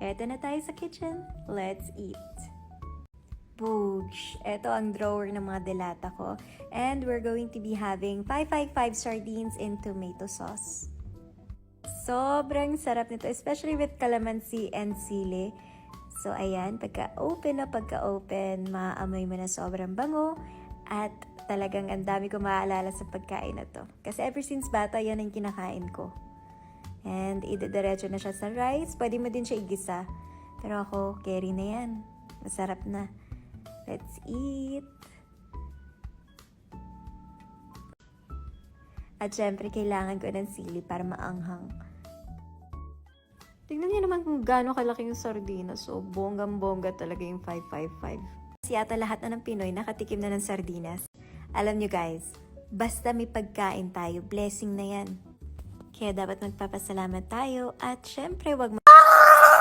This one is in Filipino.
Eto na tayo sa kitchen. Let's eat. Boosh! Ito ang drawer ng mga delata ko. And we're going to be having 555 sardines in tomato sauce. Sobrang sarap nito, especially with calamansi and sili. So, ayan, pagka-open na pagka-open, maaamoy mo na sobrang bango. At talagang ang dami ko maaalala sa pagkain na to. Kasi ever since bata, yan ang kinakain ko. And idediretso na siya sa rice. Pwede mo din siya igisa. Pero ako, carry na yan. Masarap na. Let's eat! At syempre, kailangan ko ng sili para maanghang. Tingnan niyo naman kung gaano kalaki yung sardinas. So, bonggang-bongga talaga yung 555. Kasi yata lahat na ng Pinoy nakatikim na ng sardinas. Alam niyo guys, basta may pagkain tayo, blessing na yan. Kaya dapat magpapasalamat tayo at syempre wag mag-